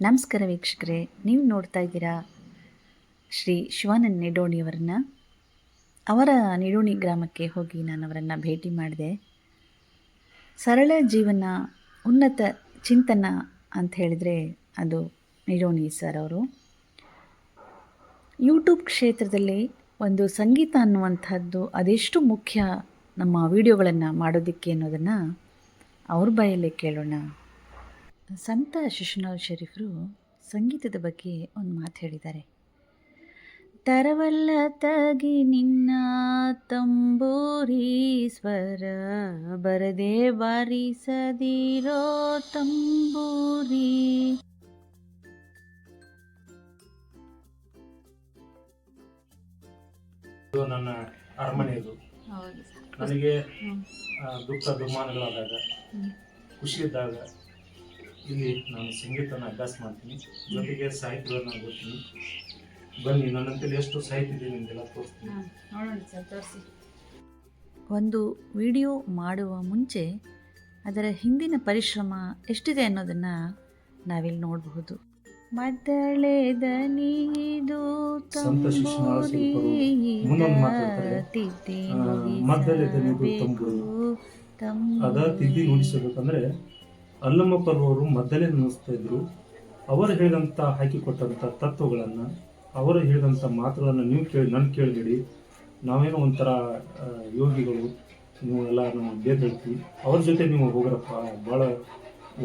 ನಮಸ್ಕಾರ ವೀಕ್ಷಕರೇ, ನೀವು ನೋಡ್ತಾ ಇದ್ದೀರಾ ಶ್ರೀ ಶಿವಾನಂದ ನಿಡೋಣಿಯವರನ್ನ? ಅವರ ನಿಡೋಣಿ ಗ್ರಾಮಕ್ಕೆ ಹೋಗಿ ನಾನು ಅವರನ್ನು ಭೇಟಿ ಮಾಡಿದೆ. ಸರಳ ಜೀವನ, ಉನ್ನತ ಚಿಂತನ ಅಂತ ಹೇಳಿದರೆ ಅದು ನಿಡೋಣಿ ಸರ್ ಅವರು. ಯೂಟ್ಯೂಬ್ ಕ್ಷೇತ್ರದಲ್ಲಿ ಒಂದು ಸಂಗೀತ ಅನ್ನುವಂಥದ್ದು ಅದೆಷ್ಟು ಮುಖ್ಯ ನಮ್ಮ ವಿಡಿಯೋಗಳನ್ನು ಮಾಡೋದಕ್ಕೆ ಅನ್ನೋದನ್ನು ಅವ್ರ ಬಾಯಲ್ಲೇ ಕೇಳೋಣ. ಸಂತ ಶಿಶುನಾಲ್ ಶರೀಫರು ಸಂಗೀತದ ಬಗ್ಗೆ ಒಂದು ಮಾತು ಹೇಳಿದ್ದಾರೆ. ತರವಲ್ಲ ತಗಿ ನಿನ್ನ ತಂಬೂರಿ ಸ್ವರ ಬರದೆ ಬಾರಿಸದಿರೋ ತಂಬೂರಿ. ಇದು ನನ್ನ ಅರಮನೆ ಇದು ಹೌದು ನನಗೆ ದುಃಖ ದುಮ್ಮಾನಗಳಾದಾಗ ಖುಷಿ ಇದ್ದಾಗ ಇಲ್ಲಿ ನಾನು ಸಂಗೀತನ ಅಭ್ಯಾಸ ಮಾಡ್ತೀನಿ. ಜೊತೆಗೆ ಸಾಹಿತ್ಯಗಳನ್ನ ಓದ್ತೀನಿ. ಬನ್ನಿ ನನ್ನಂತಲ್ಲಿ ಎಷ್ಟು ಸಾಹಿತ್ಯ ಇದೆ ನಿಮಗೆಲ್ಲ ತೋರಿಸ್ತೀನಿ. ನೋಡೋಣ ಸರ್ ತೋರಿಸಿ. ಒಂದು ವಿಡಿಯೋ ಮಾಡುವ ಮುಂಚೆ ಅದರ ಹಿಂದಿನ ಪರಿಶ್ರಮ ಎಷ್ಟಿದೆ ಅನ್ನೋದನ್ನು ನಾವಿಲ್ಲಿ ನೋಡಬಹುದು. ಮದ್ದಳೆದ ನೀದು ಸಂತ ಶಿಶುನಾಳ ಶಿಲ್ಪರು ಮುಂದೊಂದು ಮಾತು ಹೇಳ್ತಾರೆ. ಆ, ಮದ್ದಳೆದ ನೀದು ತಂಬೂರಿ. ಅದ ತಿದ್ದಿ ನುಡಿಸಬೇಕಂದ್ರೆ ಅಲ್ಲಮ್ಮ ಪರ್ವರು ಮದ್ದಲೇ ನುಡಿಸ್ತಾ ಇದ್ರು. ಅವರು ಹೇಳಿದಂಥ ಹಾಕಿಕೊಟ್ಟಂಥ ತತ್ವಗಳನ್ನು, ಅವರು ಹೇಳಿದಂಥ ಮಾತುಗಳನ್ನು ನೀವು ಕೇಳಿ ನನ್ನ ಕೇಳಬೇಡಿ. ನಾವೇನೋ ಒಂಥರ ಯೋಗಿಗಳು, ನೀವು ಎಲ್ಲ ನಾವು ಬೇರೆ ಹೇಳ್ತೀವಿ. ಅವ್ರ ಜೊತೆ ನೀವು ಹೋಗ್ರಪ್ಪ ಭಾಳ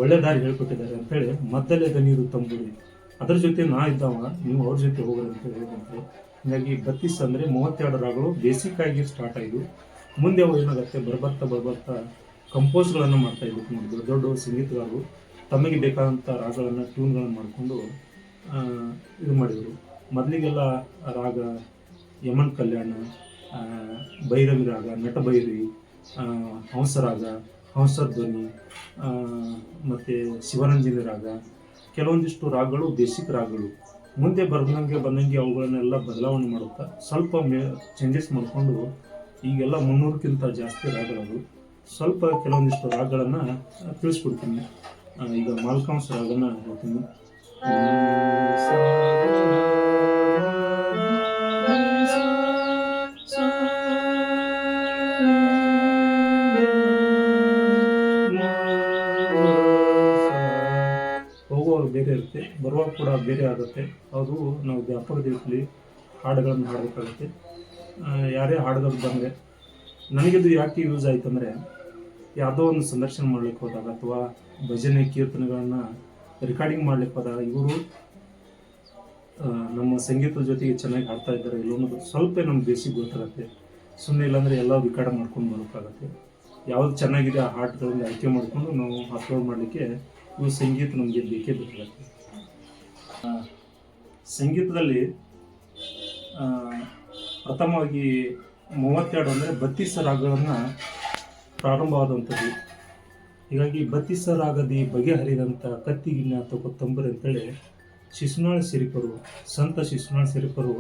ಒಳ್ಳೆ ದಾರಿ ಹೇಳ್ಕೊಟ್ಟಿದ್ದಾರೆ ಅಂತೇಳಿ ಮದ್ದಲೆದ ನೀರು ತಂಬುಡಿ ಅದ್ರ ಜೊತೆ ನಾ ಇದ್ದಾವ, ನೀವು ಅವ್ರ ಜೊತೆ ಹೋಗ್ರಿ ಅಂತ ಹೇಳಿದಂತೆ ಹೀಗಾಗಿ ಬತ್ತೀಸ್ ಅಂದರೆ ಮೂವತ್ತೆರಡು ರಾಗಗಳು ಬೇಸಿಕ್ ಆಗಿ ಸ್ಟಾರ್ಟ್ ಆಯಿತು ಮುಂದೆ ಏನಾಗುತ್ತೆ? ಬರ್ಬರ್ತಾ ಬರ್ಬರ್ತಾ ಕಂಪೋಸ್ಗಳನ್ನು ಮಾಡ್ತಾ ಇದ್ದು ನೋಡಿ ದೊಡ್ಡ ಸಂಗೀತಗಾರರು. ತಮಗೆ ಬೇಕಾದಂಥ ರಾಗಗಳನ್ನು ಟ್ಯೂನ್ಗಳನ್ನು ಮಾಡಿಕೊಂಡು ಇದು ಮಾಡಿದರು. ಮೊದಲಿಗೆಲ್ಲ ರಾಗ ಯಮನ್ ಕಲ್ಯಾಣ ಭೈರವಿ ರಾಗ ನಟಭೈರವಿ ಹಂಸರಾಗ ಹಂಸಧ್ವನಿ ಮತ್ತು ಶಿವರಂಜನಿ ರಾಗ. ಕೆಲವೊಂದಿಷ್ಟು ರಾಗಗಳು ಬೇಸಿಕ್ ರಾಗಗಳು. ಮುಂದೆ ಬರ್ದಂಗೆ ಬಂದಂಗೆ ಅವುಗಳನ್ನೆಲ್ಲ ಬದಲಾವಣೆ ಮಾಡುತ್ತಾ ಸ್ವಲ್ಪ ಮೇ ಚೇಂಜಸ್ ಮಾಡಿಕೊಂಡು ಈಗೆಲ್ಲ ಮುನ್ನೂರಕ್ಕಿಂತ ಜಾಸ್ತಿ ರಾಗಗಳು. ಸ್ವಲ್ಪ ಕೆಲವೊಂದಿಷ್ಟು ರಾಗಗಳನ್ನು ತಿಳಿಸ್ಕೊಡ್ತೀನಿ. ಈಗ ಮಾಲ್ಕಾಂಸ್ ರಾಗನ ಹೇಳ್ತೀನಿ. ಹೋಗುವಾಗ ಬೇರೆ ಇರುತ್ತೆ, ಬರುವಾಗ ಕೂಡ ಬೇರೆ ಆಗುತ್ತೆ. ಅದು ನಾವು ವ್ಯಾಪಾರ ದಿವಸದಲ್ಲಿ ಹಾಡುಗಳನ್ನು ಹಾಡಬೇಕಾಗುತ್ತೆ. ಯಾರೇ ಹಾಡುಗಳು ಬಂದರೆ ನನಗಿದು ಯಾಕೆ ಯೂಸ್ ಆಯ್ತು ಅಂದರೆ ಯಾವುದೋ ಒಂದು ಸಂದರ್ಶನ ಮಾಡ್ಲಿಕ್ಕೆ ಹೋದಾಗ ಅಥವಾ ಭಜನೆ ಕೀರ್ತನೆಗಳನ್ನು ರೆಕಾರ್ಡಿಂಗ್ ಮಾಡ್ಲಿಕ್ಕೆ ಹೋದಾಗ ಇವರು ನಮ್ಮ ಸಂಗೀತದ ಜೊತೆಗೆ ಚೆನ್ನಾಗಿ ಹಾಡ್ತಾ ಇದ್ದಾರೆ, ಇಲ್ಲ ಅನ್ನೋದು ಸ್ವಲ್ಪ ನಮ್ಗೆ ಬೇಸಿಗೆ ಗೊತ್ತಾಗುತ್ತೆ. ಸುಮ್ಮನೆ ಇಲ್ಲಾಂದರೆ ಎಲ್ಲ ರೆಕಾರ್ಡ್ ಮಾಡ್ಕೊಂಡು ಬರೋಕ್ಕಾಗತ್ತೆ. ಯಾವ್ದು ಚೆನ್ನಾಗಿದೆ ಆ ಹಾಡ್ಗಳನ್ನು ಆಯ್ಕೆ ಮಾಡಿಕೊಂಡು ನಾವು ಅಪ್ಲೋಡ್ ಮಾಡಲಿಕ್ಕೆ ಇವು ಸಂಗೀತ ನಮಗೆ ಬೇಕೇ ಬೇಕಾಗುತ್ತೆ. ಸಂಗೀತದಲ್ಲಿ ಪ್ರಥಮವಾಗಿ ಮೂವತ್ತೆರಡು ಅಂದರೆ ಬತ್ತೀಸ ರಾಗಗಳನ್ನು ಪ್ರಾರಂಭವಾದಂಥದ್ದು. ಹೀಗಾಗಿ ಬತ್ತೀಸ ರಾಗದಿ ಬಗೆಹರಿದಂಥ ಕತ್ತಿಗಿನ್ನ ಅಥವಾ ಕೊತ್ತಂಬರಿ ಅಂತೇಳಿ ಶಿಶುನಾಳ ಸಿರಿಪರು ಸಂತ ಶಿಶುನಾಳ ಸಿರಿಪರು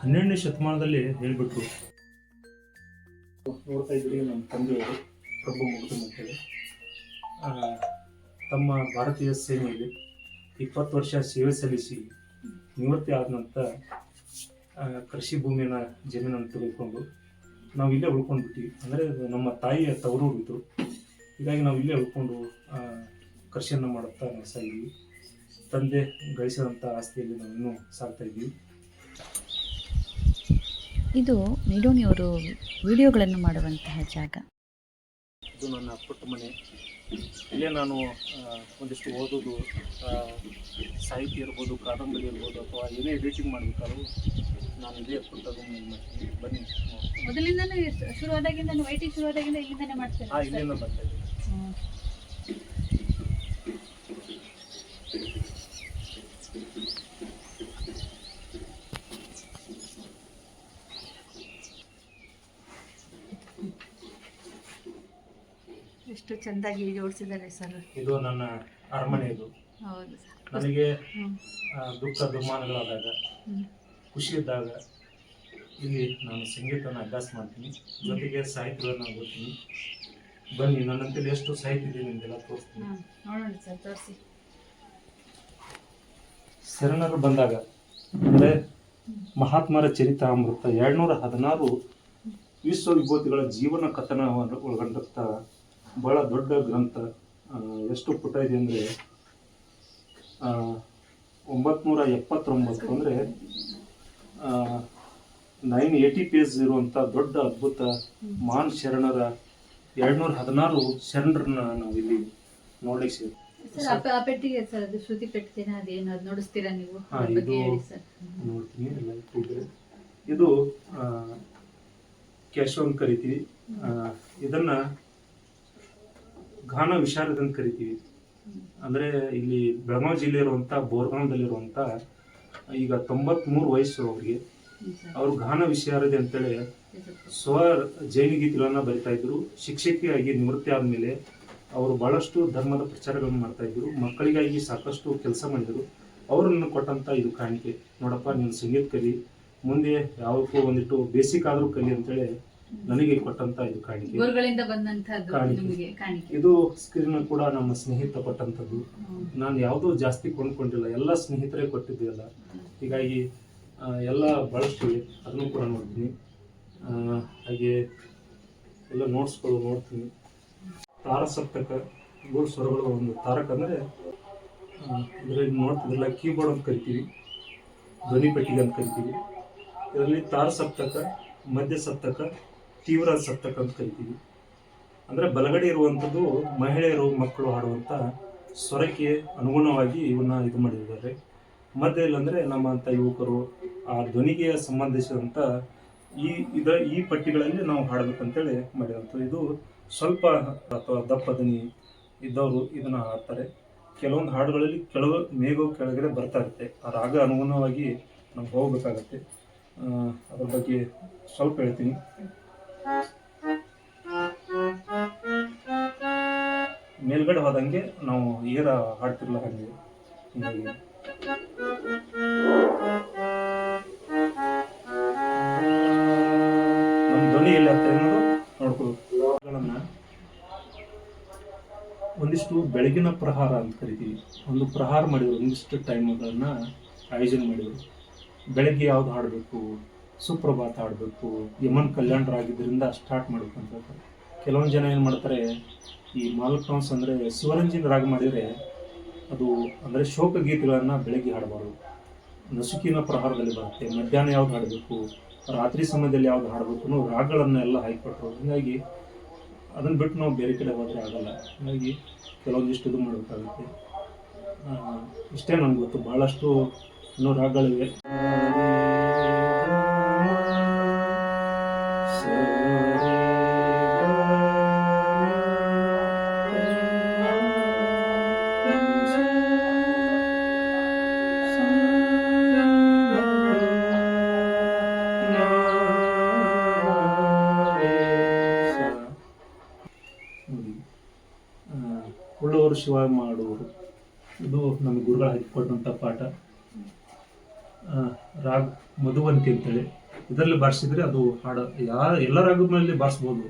ಹನ್ನೆರಡನೇ ಶತಮಾನದಲ್ಲಿ ಹೇಳಿಬಿಟ್ರು. ನೋಡ್ತಾ ಇದ್ರಿ ನಮ್ಮ ತಂದೆಯವರು ಪ್ರಭು ಮುಗ್ಧಮ್ ಅಂತೇಳಿ ತಮ್ಮ ಭಾರತೀಯ ಸೇನೆಯಲ್ಲಿ ಇಪ್ಪತ್ತು ವರ್ಷ ಸೇವೆ ಸಲ್ಲಿಸಿ ನಿವೃತ್ತಿ ಆದ ನಂತರ ಆ, ಕೃಷಿ ಭೂಮಿನ ಜಮೀನನ್ನು ತೆಗೆದುಕೊಂಡು ನಾವು ಇಲ್ಲೇ ಉಳ್ಕೊಂಡ್ಬಿಟ್ಟಿವಿ ಅಂದರೆ ನಮ್ಮ ತಾಯಿಯ ತವರು ಇದ್ರು ಹೀಗಾಗಿ ನಾವು ಇಲ್ಲೇ ಉಳ್ಕೊಂಡು ಆ, ಕೃಷಿಯನ್ನು ಮಾಡುತ್ತಾ ನಾವು ಸಾಗಿದ್ವಿ ತಂದೆ ಗಳಿಸಿದಂಥ ಆಸ್ತಿಯಲ್ಲಿ ನಾವು ಇನ್ನೂ ಸಾಗ್ತಾ ಇದ್ದೀವಿ. ಇದು ನಿಡೋಣಿಯವರು ವಿಡಿಯೋಗಳನ್ನು ಮಾಡುವಂತಹ ಜಾಗ. ಇದು ನನ್ನ ಪುಟ್ಟ ಮನೆ. ಇಲ್ಲೇ ನಾನು ಒಂದಿಷ್ಟು ಓದೋದು ಸಾಹಿತ್ಯ ಇರ್ಬೋದು ಕಾದಂಬರಿ ಇರ್ಬೋದು ಅಥವಾ ಏನೇ ಎಡಿಟಿಂಗ್ ಮಾಡಬೇಕಾದ್ರೂ ನಾನು ಇದೇ ಬನ್ನಿ. ಮೊದಲಿಂದನೂ ಶುರುವಾದಾಗಿಂದ ಇಲ್ಲಿಂದನೇ ಮಾಡ್ತೇನೆ ಆ ಇಲ್ಲಿಂದ ಬರ್ತಾ ಇದ್ದೀನಿ ಎಷ್ಟು ಚೆಂದಾಗಿ ಜೋಡಿಸಿದ್ದಾರೆ ಸರ್. ಇದು ನನ್ನ ಅರಮನೆ ಇದು ಹೌದು ಸರ್. ನನಗೆ ದುಃಖ ದುಮ್ಮಾನಗಳಾದಾಗ. ಖುಷಿ ಇದ್ದಾಗ ಇಲ್ಲಿ ನಾನು ಸಂಗೀತನ ಅಭ್ಯಾಸ ಮಾಡ್ತೀನಿ. ಜೊತೆಗೆ ಸಾಹಿತ್ಯಗಳನ್ನ ಓದ್ತೀನಿ. ಬನ್ನಿ ನನ್ನಂತಲ್ಲಿ ಎಷ್ಟು ಸಾಹಿತ್ಯ ಇದೆ ನಿಮಗೆಲ್ಲ ತೋರಿಸ್ತೀನಿ. ನೋಡೋಣ ಸರ್ ತೋರಿಸಿ. ಶರಣರು ಬಂದಾಗ ಅಂದರೆ ಮಹಾತ್ಮರ ಚರಿತಾಮೃತ ಎರಡ್ನೂರ ಹದಿನಾರು ವಿಶ್ವ ವಿಭೂತಿಗಳ ಜೀವನ ಕಥನವನ್ನು ಒಳಗೊಂಡಂಥ ಬಹಳ ದೊಡ್ಡ ಗ್ರಂಥ ಎಷ್ಟು ಪುಟ ಇದೆ ಅಂದರೆ ಒಂಬತ್ನೂರ ಎಪ್ಪತ್ತೊಂಬತ್ತು. ಅಂದರೆ ನೈನ್ ಏಯ್ಟಿ ಪೇಜ್ ಇರುವಂಥ ದೊಡ್ಡ ಅದ್ಭುತ ಮಾನ್ ಶರಣರ ಎರಡ್ನೂರ ಹದಿನಾರು ಶರಣರನ್ನ ನಾವು ಇಲ್ಲಿ ನೋಡ್ಲಿಕ್ಕೆ ಸರ್ ಆ ಪೆಟ್ಟಿಗೆ ಸರ್ ಅದು ಶ್ರುತಿ ಪೆಟ್ಟಿಗೆನ ಅದೇನು ಅದು ನೋಡಿಸ್ತೀರಾ ನೀವು? ನೋಡ್ತೀನಿ ಇದು. ಕ್ಯಾಶೋ ಅಂತ ಕರಿತೀವಿ. ಇದನ್ನ ಘಾನ ವಿಶಾರದ ಅಂತ ಕರಿತೀವಿ. ಅಂದ್ರೆ ಇಲ್ಲಿ ಬೆಳಗಾವಿ ಜಿಲ್ಲೆ ಇರುವಂತ ಬೋರ್ಗಾಂವ್ದಲ್ಲಿರುವಂತ ಈಗ ತೊಂಬತ್ಮೂರು ವಯಸ್ಸು ಅವ್ರಿಗೆ. ಅವರು ಗಾನ ವಿಶಾರದೆ ಅಂತೇಳಿ ಸ್ವ ಜೈನ ಗೀತೆಗಳನ್ನ ಬರಿತಾ ಇದ್ರು. ಶಿಕ್ಷಕಿಯಾಗಿ ನಿವೃತ್ತಿ ಆದ್ಮೇಲೆ ಅವರು ಬಹಳಷ್ಟು ಧರ್ಮದ ಪ್ರಚಾರಗಳನ್ನು ಮಾಡ್ತಾ ಇದ್ರು. ಮಕ್ಕಳಿಗಾಗಿ ಸಾಕಷ್ಟು ಕೆಲಸ ಮಾಡಿದರು. ಅವರನ್ನು ಕೊಟ್ಟಂತ ಇದು ಕಾಣಿಕೆ. ನೋಡಪ್ಪ ನೀನು ಸಂಗೀತ ಕಲಿ ಮುಂದೆ ಯಾವಕ್ಕೂ ಒಂದಿಟ್ಟು ಬೇಸಿಕ್ ಆದ್ರೂ ಕಲಿ ಅಂತೇಳಿ ನನಗೆ ಕೊಟ್ಟಂತ ಇದು ಕಾಣಿಕೆ. ಗುರುಗಳಿಂದ. ನಿಮಗೆ ಕಾಣಿಕೆ. ಇದು ಸ್ಕ್ರೀನ್ ಕೂಡ ನಮ್ಮ ಸ್ನೇಹಿತ ಕೊಟ್ಟಂತದ್ದು. ನಾನು ಯಾವುದೂ ಜಾಸ್ತಿ ಕೊಂಡ್ಕೊಂಡಿಲ್ಲ. ಎಲ್ಲ ಸ್ನೇಹಿತರೇ ಕೊಟ್ಟಿದ್ದು ಎಲ್ಲ ಹೀಗಾಗಿ ಎಲ್ಲ ಬಳಸ್ತೀವಿ. ಅದನ್ನು ಕೂಡ ನೋಡ್ತೀನಿ. ಹಾಗೆ ಎಲ್ಲ ನೋಟ್ಸ್ಗಳು ನೋಡ್ತೀನಿ. ತಾರಸಪ್ತಕ ಏಳು ಸ್ವರಗಳು ಒಂದು ತಾರಕ ಅಂದರೆ ಇದರಲ್ಲಿ ನೋಡ್ತಿದ್ರಲ್ಲ ಕೀಬೋರ್ಡ್ ಅಂತ ಕರಿತೀವಿ. ಧ್ವನಿ ಪೆಟ್ಟಿಗೆ ಅಂತ ಕರಿತೀವಿ. ಇದರಲ್ಲಿ ತಾರಸಪ್ತಕ ಮಧ್ಯ ಸಪ್ತಕ ತೀವ್ರ ಸಪ್ತಕ ಅಂತ ಕರಿತೀವಿ. ಅಂದರೆ ಬಲಗಡೆ ಇರುವಂಥದ್ದು ಮಹಿಳೆಯರು, ಮಕ್ಕಳು ಹಾಡುವಂಥ ಸ್ವರಕ್ಕೆ ಅನುಗುಣವಾಗಿ ಇವನ್ನ ಇದು ಮಾಡಿದ್ದಾರೆ. ಮಧ್ಯದಲ್ಲಿ ಅಂದರೆ ನಮ್ಮಂಥ ಯುವಕರು, ಆ ಧ್ವನಿಗೆ ಸಂಬಂಧಿಸಿದಂಥ ಈ ಇದ ಈ ಪಟ್ಟಿಗಳಲ್ಲಿ ನಾವು ಹಾಡಬೇಕಂತೇಳಿ ಮಾಡಿದಂಥ ಇದು ಸ್ವಲ್ಪ ಅಥವಾ ದಪ್ಪ ಧ್ವನಿ ಇದ್ದವರು ಇದನ್ನ ಹಾಡ್ತಾರೆ. ಕೆಲವೊಂದು ಹಾಡುಗಳಲ್ಲಿ ಕೆಲವು ಮೇಘವು ಕೆಳಗಡೆ ಬರ್ತಾ ಇರುತ್ತೆ. ಆ ರಾಗ ಅನುಗುಣವಾಗಿ ನಾವು ಹೋಗ್ಬೇಕಾಗತ್ತೆ. ಅದ್ರ ಬಗ್ಗೆ ಸ್ವಲ್ಪ ಹೇಳ್ತೀನಿ. ಮೇಲ್ಗಡೆ ಹೋದಂಗೆ ನಾವು ಏರ ಹಾಡ್ತಿರ್ಲ ಹಂಗೆ. ನಮ್ಮ ಧ್ವನಿ ಎಲ್ಲಿ ಆಗ್ತದೆ ಅನ್ನೋದು ಒಂದಿಷ್ಟು ಬೆಳಗಿನ ಪ್ರಹಾರ ಅಂತ ಕರಿತೀವಿ. ಒಂದು ಪ್ರಹಾರ ಮಾಡಿದ್ರು ಒಂದಿಷ್ಟು ಟೈಮ್ಗಳನ್ನ ಆಯೋಜನೆ ಮಾಡಿದ್ರು. ಬೆಳಗ್ಗೆ ಯಾವ್ದು ಹಾಡಬೇಕು? ಸುಪ್ರಭಾತ ಹಾಡಬೇಕು, ಯಮನ್ ಕಲ್ಯಾಣರಾಗಿದ್ದರಿಂದ ಸ್ಟಾರ್ಟ್ ಮಾಡಬೇಕು ಕೆಲವೊಂದು ಜನ ಏನು ಮಾಡ್ತಾರೆ, ಈ ಮಾಲ್ಕಾನ್ಸ್ ಅಂದರೆ ಸುವರಂಜಿನ ರಾಗ ಮಾಡಿದರೆ ಅದು ಅಂದರೆ ಶೋಕ ಗೀತೆಗಳನ್ನು ಬೆಳಗ್ಗೆ ಹಾಡಬಾರ್ದು. ನಸುಕಿನ ಪ್ರಹಾರದಲ್ಲಿ ಬರುತ್ತೆ, ಮಧ್ಯಾಹ್ನ ಯಾವ್ದು ಹಾಡಬೇಕು, ರಾತ್ರಿ ಸಮಯದಲ್ಲಿ ಯಾವ್ದು ಹಾಡಬೇಕು ಅನ್ನೋ ರಾಗಗಳನ್ನ ಎಲ್ಲ ಹಾಕಿಕೊಟ್ರು ಹೀಗಾಗಿ ಅದನ್ನು ಬಿಟ್ಟು ನಾವು ಬೇರೆ ಕಡೆ ಹೋದರೆ ಆಗಲ್ಲ. ಹಾಗಾಗಿ ಕೆಲವೊಂದಿಷ್ಟು ಇದು ಮಾಡಬೇಕಾಗುತ್ತೆ. ಇಷ್ಟೇ ನನಗೆ ಗೊತ್ತು ಭಾಳಷ್ಟು ಇನ್ನೂ ರಾಗಗಳಿವೆ. ಉಳ್ಳವರು ಶಿವ ಮಾಡುವರು. ಇದು ನಮ್ಮ ಗುರುಗಳು ಹಾಕಿಕೊಟ್ಟಂಥ ಪಾಠ. ರಾಗ್ ಮಧುವಂತಿ ಅಂತೇಳಿ. ಇದರಲ್ಲಿ ಬಾರಿಸಿದ್ರೆ ಅದು ಹಾಡು, ಯಾ ಎಲ್ಲ ರಾಗಗಳಲ್ಲಿ ಬಾರಿಸ್ಬೋದು.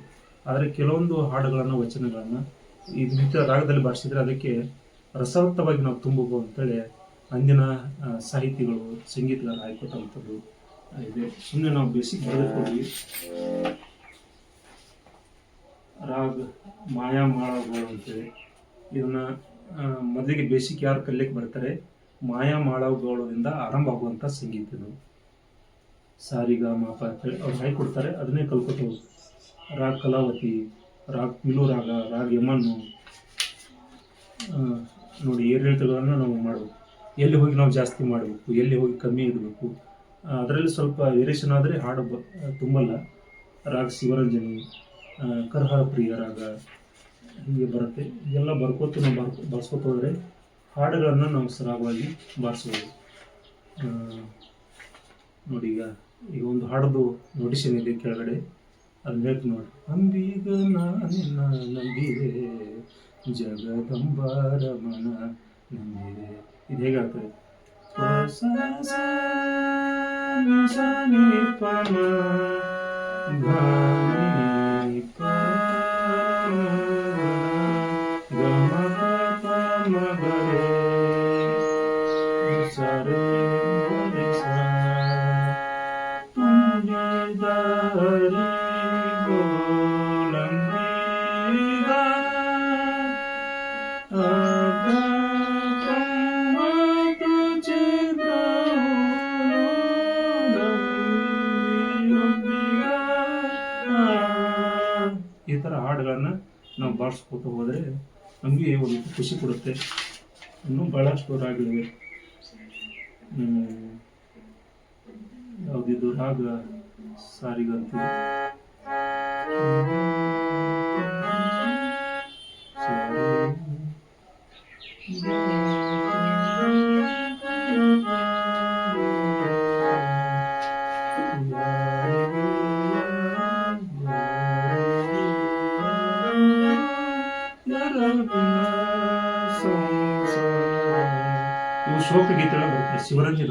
ಆದರೆ ಕೆಲವೊಂದು ಹಾಡುಗಳನ್ನು, ವಚನಗಳನ್ನು ಈ ನಿತ್ಯ ರಾಗದಲ್ಲಿ ಬಾರಿಸಿದ್ರೆ ಅದಕ್ಕೆ ರಸವತ್ತವಾಗಿ ನಾವು ತುಂಬಬಹುದು ಅಂತೇಳಿ ಅಂದಿನ ಸಾಹಿತಿಗಳು, ಸಂಗೀತಗಾರ ಆಯ್ಕೊಟ್ಟಂಥದ್ದು ಇದೆ. ಸುಮ್ಮನೆ ನಾವು ಬೇಸಿಕ್ ಬರೆದುಕೊಂಡ್ವಿ ರಾಗ ಮಾಯಾ ಮಾಳಗಳು ಅಂತೇಳಿ. ಇದನ್ನ ಮೊದಲಿಗೆ ಬೇಸಿಕ್ ಯಾರು ಕಲಿಯಕ್ಕೆ ಬರ್ತಾರೆ? ಮಾಯಾ ಮಾಳಗಳಿಂದ ಆರಂಭ ಆಗುವಂಥ ಸಂಗೀತ ಇದು. ಸಾರಿಗ ಮಾಪ ಅಂತೇಳಿ ಅವ್ರು ಹಾಕಿ ಕೊಡ್ತಾರೆ, ಅದನ್ನೇ ಕಲ್ಕೋತ ರಾಗ್ ಕಲಾವತಿ, ರಾಗ್ ಪಿಲು ರಾಗ, ರಾಗ್ ಯಮನ್ನು ನೋಡಿ ಏರಿಳಿತಗಳನ್ನು ನಾವು ಮಾಡಬೇಕು. ಎಲ್ಲಿ ಹೋಗಿ ನಾವು ಜಾಸ್ತಿ ಮಾಡಬೇಕು, ಎಲ್ಲಿ ಹೋಗಿ ಕಮ್ಮಿ ಇರಬೇಕು ಅದರಲ್ಲಿ ಸ್ವಲ್ಪ ವೇರಿಯೇಷನ್ ಆದರೆ ಹಾಡು ಬ, ತುಂಬಲ್ಲ. ರಾಗ್ ಶಿವರಂಜನಿ ಕರ್ಹರ ಪ್ರಿಯ ರಾಗ, ಹೀಗೆ ಬರುತ್ತೆ. ಇದೆಲ್ಲ ಬರ್ಕೋತ ನಾವು ಬರ್ ಬರ್ಸ್ಕೊತ ಹೋದರೆ ಹಾಡುಗಳನ್ನು ನಾವು ಸರಾಗವಾಗಿ ಬಾರಿಸ್ಬೋದು. ನೋಡಿ ಈಗ ಈಗ ಒಂದು ಹಾಡದು ನೋಟಿಷನ್ ಇಲ್ಲಿ ಕೆಳಗಡೆ, ಅದನ್ನ ಹೇಳ್ತೀನಿ ನೋಡಿ. ಅಂಬೀಗ ನಾನಿನ್ನ ನಂಬಿದೆ ಜಗದಂಬಾರ ಮನ ನಂಬಿದೆ. ಇದು ಹೇಗಾಗ್ತದೆ? ಪ ಸ ಬಾರಿಸ್ಕೊತ ಹೋದರೆ ನಮಗೆ ಒಂದು ಖುಷಿ ಕೊಡುತ್ತೆ. ಇನ್ನೂ ಭಾಳಷ್ಟು ರಾಗಗಳಿವೆ ಯಾವುದಿದ್ದು ಯಾವುದಿದು ರಾಗ ಸಾರಿಗಂತ. ಇವು ಶೋಕ ಗೀತೆಗಳು ಬರುತ್ತೆ ಶಿವರಂಜನ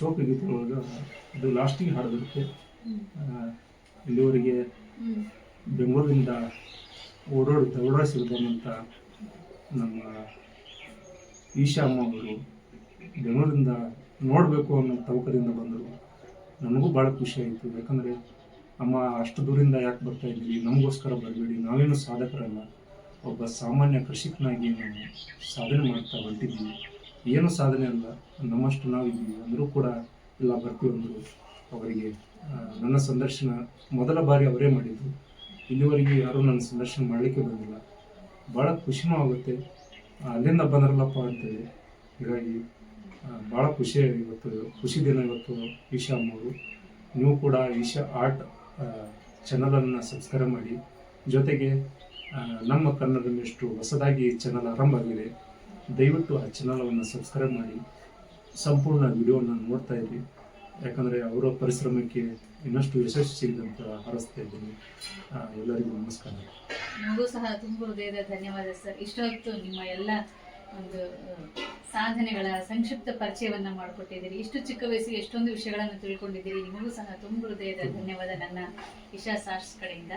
ಇವು ಇದು ಗೀತೆಗಳೊಳಗೆ ಅದು ಲಾಸ್ಟಿಗೆ ಹಾಡು ಬರುತ್ತೆ ಆ, ಇಲ್ಲಿವರೆಗೆ ಬೆಂಗಳೂರಿಂದ ಓಡೋಡಿ ದೌಡಾಯಿಸಿ ಬಂದಂಥ ನಮ್ಮ ಈಶಾ ಅಮ್ಮ ಅವರು ಬೆಂಗಳೂರಿಂದ ನೋಡಬೇಕು ಅನ್ನೋ ತವಕದಿಂದ ಬಂದರು. ನನಗೂ ಭಾಳ ಖುಷಿ ಆಯಿತು. ಯಾಕಂದರೆ ಅಮ್ಮ ಅಷ್ಟು ದೂರಿಂದ ಯಾಕೆ ಬರ್ತಾ ಇದ್ದೀವಿ ನಮಗೋಸ್ಕರ ಬರಬೇಡಿ. ನಾವೇನು ಸಾಧಕರಲ್ಲ. ಒಬ್ಬ ಸಾಮಾನ್ಯ ಕೃಷಿಕನಾಗಿ ನಾವು ಸಾಧನೆ ಮಾಡ್ತಾ ಹೊರಟಿದ್ದೀವಿ ಏನು ಸಾಧನೆ ಅಲ್ಲ, ನಮ್ಮಷ್ಟು ನಾವು ಇದ್ದೀವಿ. ಅಂದರೂ ಕೂಡ ಇಲ್ಲ ಬರ್ತೀವಿ ಅಂದರು ಅವರಿಗೆ ನನ್ನ ಸಂದರ್ಶನ ಮೊದಲ ಬಾರಿ ಅವರೇ ಮಾಡಿದ್ದು. ಇಲ್ಲಿವರೆಗೆ ಯಾರೂ ನನ್ನ ಸಂದರ್ಶನ ಮಾಡಲಿಕ್ಕೆ ಬಂದಿಲ್ಲ. ಭಾಳ ಖುಷಿನೂ ಆಗುತ್ತೆ. ಅಲ್ಲಿಂದ ಬಂದ್ರಲ್ಲಪ್ಪ ಅಂತೇಳಿ. ಹೀಗಾಗಿ ಭಾಳ ಖುಷಿ ಇವತ್ತು, ಖುಷಿ ದಿನ ಇವತ್ತು ಈಶಾ ಅಮ್ಮವರು. ನೀವು ಕೂಡ ಈಶಾ ಆರ್ಟ್ ಚಾನಲನ್ನು ಸಬ್ಸ್ಕ್ರೈಬ್ ಮಾಡಿ. ಜೊತೆಗೆ ನಮ್ಮ ಕನ್ನಡ ಎಷ್ಟು ಹೊಸದಾಗಿ ಚಾನಲ್ ಆರಂಭ ಆಗಿದೆ ದಯವಿಟ್ಟು ಆ ಚಾನಲನ್ನು ಸಬ್ಸ್ಕ್ರೈಬ್ ಮಾಡಿ. ಸಂಪೂರ್ಣ ವಿಡಿಯೋನ ನೋಡ್ತಾ ಇರಿ. ಯಾಕಂದರೆ ಅವರ ಪರಿಶ್ರಮಕ್ಕೆ ಇನ್ನಷ್ಟು ಯಶಸ್ಸು ಸಿಗದಂತ ಹಾರಸ್ತಾ ಇದ್ದೀನಿ. ಎಲ್ಲರಿಗೂ ನಮಸ್ಕಾರ. ನಿಮಗೂ ಸಹ ತುಂಬ ಹೃದಯದ ಧನ್ಯವಾದ ಸರ್. ಇಷ್ಟೊತ್ತು ನಿಮ್ಮ ಎಲ್ಲ ಒಂದು ಸಾಧನೆಗಳ ಸಂಕ್ಷಿಪ್ತ ಪರಿಚಯವನ್ನ ಮಾಡಿಕೊಟ್ಟಿದ್ದೀರಿ. ಇಷ್ಟು ಚಿಕ್ಕ ವಯಸ್ಸಿಗೆ ಎಷ್ಟೊಂದು ವಿಷಯಗಳನ್ನು ತಿಳ್ಕೊಂಡಿದ್ದೀರಿ. ನಿಮಗೂ ಸಹ ತುಂಬ ಹೃದಯದ ಧನ್ಯವಾದ ನನ್ನ ಇಶಾ ಸಾರ್ಸ್ ಕಡೆಯಿಂದ